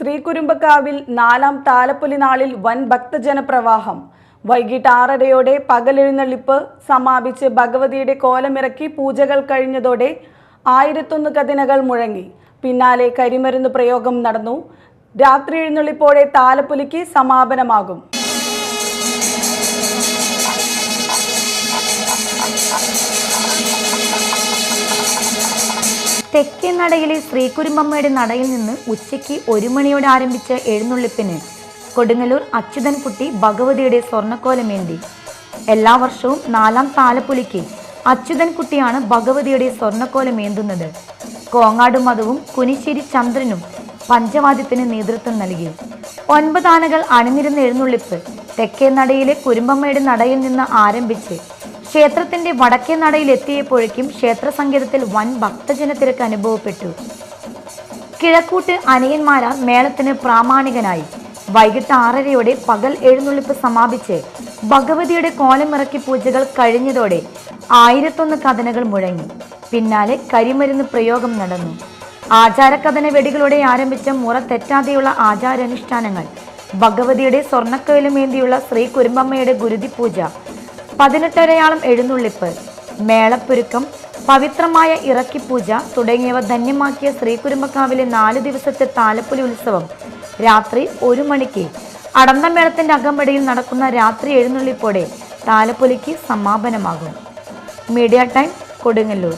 ശ്രീകുരുമ്പക്കാവിൽ നാലാം താലപ്പൊലി നാളിൽ വൻ ഭക്തജനപ്രവാഹം. വൈകിട്ട് ആറരയോടെ പകലെഴുന്നള്ളിപ്പ് സമാപിച്ച് ഭഗവതിയുടെ കോലമിറക്കി പൂജകൾ കഴിഞ്ഞതോടെ ആയിരത്തൊന്ന് കതിനകൾ മുഴങ്ങി. പിന്നാലെ കരിമരുന്ന് പ്രയോഗം നടന്നു. രാത്രി എഴുന്നള്ളിപ്പോടെ താലപ്പൊലിക്ക് സമാപനമാകും. തെക്കേ നടയിലെ ശ്രീകുരുമ്പമ്മയുടെ നടയിൽ നിന്ന് ഉച്ചയ്ക്ക് ഒരു മണിയോടെ ആരംഭിച്ച എഴുന്നള്ളിപ്പിന് കൊടുങ്ങല്ലൂർ അച്യുതൻകുട്ടി ഭഗവതിയുടെ സ്വർണക്കോലമേന്തി എല്ലാ വർഷവും നാലാം താലപ്പൊലിക്ക് അച്യുതൻകുട്ടിയാണ് ഭഗവതിയുടെ സ്വർണക്കോലമേന്തുന്നത് കോങ്ങാട് മതവും കുനിശ്ശേരി ചന്ദ്രനും പഞ്ചവാദ്യത്തിന് നേതൃത്വം നൽകി. ഒൻപത് ആനകൾ അണിനിരുന്ന എഴുന്നള്ളിപ്പ് തെക്കേ നടയിലെ കുരുമ്പമ്മയുടെ നടയിൽ നിന്ന് ആരംഭിച്ച് ക്ഷേത്രത്തിന്റെ വടക്കേ നടയിൽ എത്തിയപ്പോഴേക്കും ക്ഷേത്ര സംഗീതത്തിൽ വൻ ഭക്തജന തിരക്ക് അനുഭവപ്പെട്ടു. കിഴക്കൂട്ട് അനിയന്മാരാർ മേളത്തിന് പ്രാമാണികനായി. വൈകിട്ട് ആറരയോടെ പകൽ എഴുന്നള്ളിപ്പ് സമാപിച്ച് ഭഗവതിയുടെ കോലമിറക്കി പൂജകൾ കഴിഞ്ഞതോടെ ആയിരത്തൊന്ന് കഥനകൾ മുഴങ്ങി. പിന്നാലെ കരിമരുന്ന് പ്രയോഗം നടന്നു. ആചാരകഥന വെടികളോടെ ആരംഭിച്ച മുറ തെറ്റാതെയുള്ള ആചാരാനുഷ്ഠാനങ്ങൾ ഭഗവതിയുടെ സ്വർണക്കയിലുമേന്തിയുള്ള ശ്രീ കുരുമ്പമ്മയുടെ ഗുരുതി പൂജ പതിനെട്ടരയാളം എഴുന്നള്ളിപ്പ് മേളപ്പൊരുക്കം പവിത്രമായ ഇറക്കിപ്പൂജ തുടങ്ങിയവ ധന്യമാക്കിയ ശ്രീകുരുമ്പക്കാവിലെ നാല് ദിവസത്തെ താലപ്പൊലി ഉത്സവം രാത്രി ഒരു മണിക്ക്. അടന്തമേളത്തിന്റെ അകമ്പടിയിൽ നടക്കുന്ന രാത്രി എഴുന്നള്ളിപ്പോടെ താലപ്പൊലിക്ക് സമാപനമാകും. Media time Kodungallur.